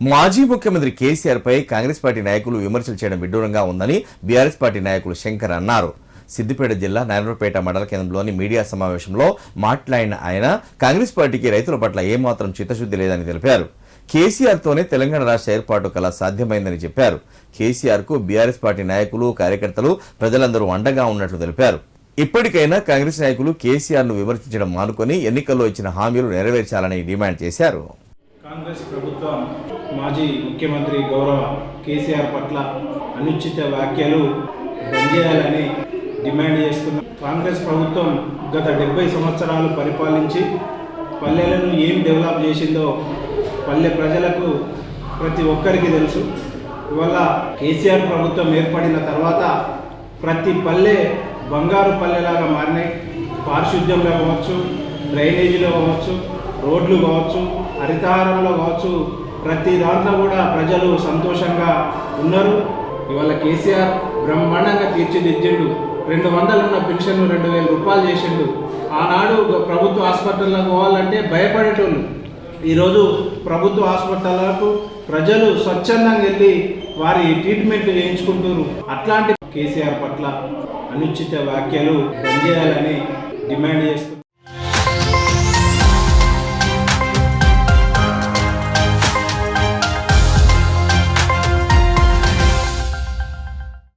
మాజీ ముఖ్యమంత్రి కేసీఆర్ పై కాంగ్రెస్ పార్టీ నాయకులు విమర్శలు చేయడం విడ్డూరంగా ఉందని బీఆర్ఎస్ పార్టీ నాయకులు శంకర్ అన్నారు. సిద్దిపేట జిల్లా నారాయణపేట మండల కేంద్రంలోని మీడియా సమావేశంలో మాట్లాడిన ఆయన కాంగ్రెస్ పార్టీకి రైతుల పట్ల ఏమాత్రం చిత్తశుద్ధి లేదని తెలిపారు. కేసీఆర్తోనే తెలంగాణ రాష్ట్ర ఏర్పాటు కల సాధ్యమైందని చెప్పారు. కేసీఆర్కు బీఆర్ఎస్ పార్టీ నాయకులు కార్యకర్తలు ప్రజలందరూ అండగా ఉన్నట్లు తెలిపారు. ఇప్పటికైనా కాంగ్రెస్ నాయకులు కేసీఆర్ను విమర్శించడం మానుకొని ఎన్నికల్లో ఇచ్చిన హామీలు నెరవేర్చాలని డిమాండ్ చేశారు. కాంగ్రెస్ ప్రభుత్వం మాజీ ముఖ్యమంత్రి గౌరవ కేసీఆర్ పట్ల అనుచిత వ్యాఖ్యలు బంద్ చేయాలని డిమాండ్ చేస్తున్నాం కాంగ్రెస్ ప్రభుత్వం గత డెబ్బై సంవత్సరాలు పరిపాలించి పల్లెలను ఏం డెవలప్ చేసిందో పల్లె ప్రజలకు ప్రతి ఒక్కరికి తెలుసు. ఇవాళ కేసీఆర్ ప్రభుత్వం ఏర్పడిన తర్వాత ప్రతి పల్లె బంగారు పల్లెలాగా మారినాయి. పారిశుద్ధ్యంలో కావచ్చు డ్రైనేజీలో కావచ్చు రోడ్లు కావచ్చు హరితహారంలో కావచ్చు ప్రతి దాంట్లో కూడా ప్రజలు సంతోషంగా ఉన్నారు. ఇవాళ కేసీఆర్ బ్రహ్మాండంగా తీర్చిదిద్దిండు. రెండు వందలు ఉన్న పెన్షన్ రెండు వేల రూపాయలు చేసిండు. ఆనాడు ప్రభుత్వ హాస్పిటల్లో పోవాలంటే భయపడేటోళ్ళు. ఈరోజు ప్రభుత్వ హాస్పిటళ్ళకు ప్రజలు స్వచ్ఛందంగా వెళ్ళి వారి ట్రీట్మెంట్ చేయించుకుంటున్నారు. అట్లాంటి కేసీఆర్ పట్ల అనుచిత వ్యాఖ్యలు బంద్ చేయాలని డిమాండ్ చేస్తున్నారు.